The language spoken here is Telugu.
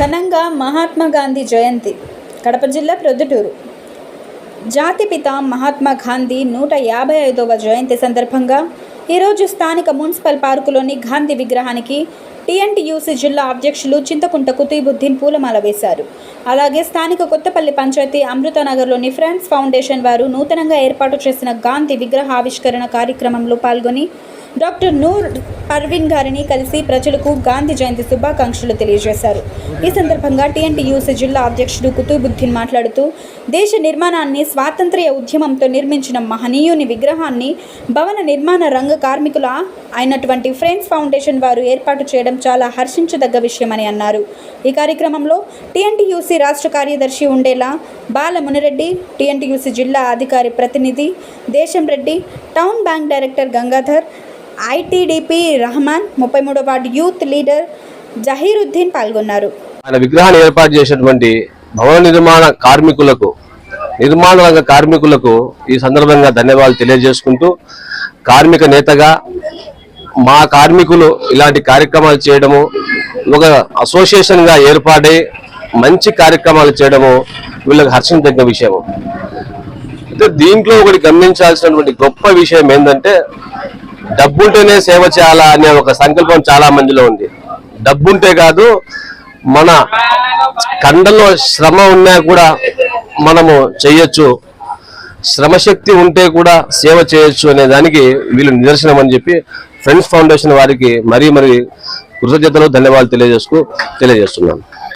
ఘనంగా మహాత్మా గాంధీ జయంతి. కడప జిల్లా ప్రొద్దుటూరు. జాతిపిత మహాత్మా గాంధీ నూట యాభై ఐదవ జయంతి సందర్భంగా ఈరోజు స్థానిక మున్సిపల్ పార్కులోని గాంధీ విగ్రహానికి టీఎన్టీయూసీ జిల్లా అధ్యక్షులు చింతకుంట కుతీబుద్దీన్ పూలమాల వేశారు. అలాగే స్థానిక కొత్తపల్లి పంచాయతీ అమృతనగర్లోని ఫ్రెండ్స్ ఫౌండేషన్ వారు నూతనంగా ఏర్పాటు చేసిన గాంధీ విగ్రహ ఆవిష్కరణ కార్యక్రమంలో పాల్గొని డాక్టర్ నూర్ పర్వీన్ గారిని కలిసి ప్రజలకు గాంధీ జయంతి శుభాకాంక్షలు తెలియజేశారు. ఈ సందర్భంగా టీఎన్టీయూసీ జిల్లా అధ్యక్షుడు కుతుబుద్దీన్ మాట్లాడుతూ దేశ నిర్మాణాన్ని స్వాతంత్ర్య ఉద్యమంతో నిర్మించిన మహనీయుని విగ్రహాన్ని భవన నిర్మాణ రంగ కార్మికుల అయినటువంటి ఫ్రెండ్స్ ఫౌండేషన్ వారు ఏర్పాటు చేయడం చాలా హర్షించదగ్గ విషయమని అన్నారు. ఈ కార్యక్రమంలో టీఎన్టీయూసీ రాష్ట్ర కార్యదర్శి ఉండేలా బాల మునిరెడ్డి టీఎన్టీయూసీ జిల్లా అధికారి ప్రతినిధి Desam Reddy town bank director Gangadhar ITDP Rahman ముప్పై మూడో వార్డు యూత్ లీడర్ జహీరుద్దీన్ పాల్గొన్నారు. ఆయన విగ్రహాన్ని ఏర్పాటు చేసినటువంటి భవన నిర్మాణ కార్మికులకు నిర్మాణ రంగ కార్మికులకు ఈ సందర్భంగా ధన్యవాదాలు తెలియజేసుకుంటూ కార్మిక నేతగా మా కార్మికులు ఇలాంటి కార్యక్రమాలు చేయడము ఒక అసోసియేషన్గా ఏర్పాటై మంచి కార్యక్రమాలు చేయడము వీళ్ళకి హర్షించదగ్గ విషయము. అయితే దీంట్లో ఒకటి గమనించాల్సినటువంటి గొప్ప విషయం ఏంటంటే డబ్బుంటేనే సేవ చేయాలా అనే ఒక సంకల్పం చాలా మందిలో ఉంది. డబ్బుంటే కాదు మన కండలో శ్రమ ఉన్నా కూడా మనము చెయ్యొచ్చు శ్రమశక్తి ఉంటే కూడా సేవ చేయొచ్చు అనే దానికి వీళ్ళు నిదర్శనం అని చెప్పి ఫ్రెండ్స్ ఫౌండేషన్ వారికి మరీ మరీ కృతజ్ఞతలు ధన్యవాదాలు తెలియజేసుకు తెలియజేస్తున్నాను.